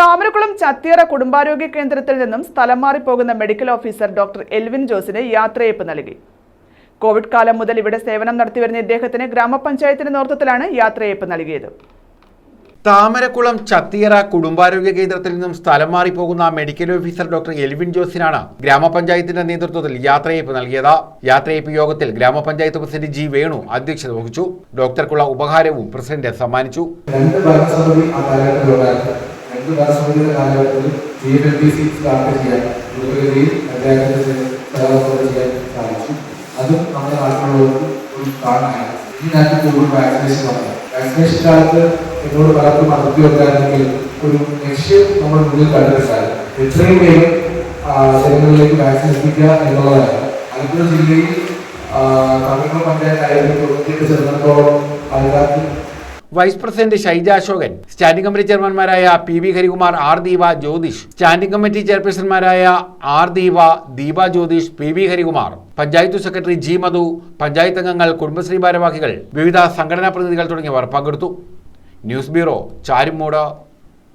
താമരക്കുളം ചത്തിയറ കുടുംബാരോഗ്യ കേന്ദ്രത്തിൽ നിന്നും സ്ഥലം മാറി പോകുന്ന മെഡിക്കൽ ഓഫീസർ ഡോക്ടർ എൽവിൻ ജോസിന് യാത്രയയപ്പ് നൽകി. കോവിഡ് കാലം മുതൽ ഇവിടെ സേവനം നടത്തിവരുന്ന ഇദ്ദേഹത്തിന് ഗ്രാമപഞ്ചായത്തിന്റെ നേതൃത്വത്തിലാണ് യാത്രയയപ്പ് നൽകിയത്. താമരക്കുളം ചത്തിയറ കുടുംബാരോഗ്യ കേന്ദ്രത്തിൽ നിന്നും സ്ഥലം മാറി പോകുന്ന മെഡിക്കൽ ഓഫീസർ ഡോക്ടർ എൽവിൻ ജോസിനാണ് ഗ്രാമപഞ്ചായത്തിന്റെ നേതൃത്വത്തിൽ യാത്രയയപ്പ് നൽകിയത്. യാത്രയയപ്പ് യോഗത്തിൽ ഗ്രാമപഞ്ചായത്ത് പ്രസിഡന്റ് ജി വേണു അധ്യക്ഷത വഹിച്ചു. ഡോക്ടർക്കുള്ള ഉപഹാരവും പ്രസിഡന്റ് സമ്മാനിച്ചു. ഭരണസമിതിയുടെ കാലഘട്ടത്തിൽ G L B C start ചെയ്യാൻ ദ്രുതഗതിയിൽ അദ്ദേഹത്തിന് ചെയ്യാൻ സാധിച്ചു. അതും നമ്മുടെ നാട്ടിലുള്ളവർക്ക് ഒരു കാണാനാണ് ഈ നാട്ടിൽ കൂടുതൽ വാക്സിനേഷൻ വന്നത് വാക്സിനേഷൻ കാലത്ത് എന്നോട് പലർക്കും അതിർത്തി വെക്കാനെങ്കിൽ ഒരു ലക്ഷ്യം നമ്മൾ മുന്നിൽ കണ്ടിട്ടുണ്ടായിരുന്നു എത്രയും വേഗം ജനങ്ങളിലേക്ക് വാക്സിൻ എത്തിക്കുക എന്നുള്ളതാണ്. ആലപ്പുഴ ജില്ലയിൽ തമിഴ്നാട് പഞ്ചായത്ത് ആയിരത്തി തൊണ്ണൂറ്റിയെട്ട് ശതമാനത്തോളം ആൾക്കാർക്ക് vice president Shaija Ashokan standing committee ചെയർമാൻമാരായ P V Harikumar R Deepa Jyothish standing committee ചെയർപേഴ്സൺമാരായ R Deepa Deepa Jyothish P V Harikumar panchayat secretary G Madhu panchayat അംഗങ്ങൾ കുടുംബശ്രീ ഭാരവാഹികൾ വിവിധ സംഘടനാ പ്രതിനിധികൾ തുടങ്ങിയവർ പങ്കെടുത്തു. News bureau Charummoodu.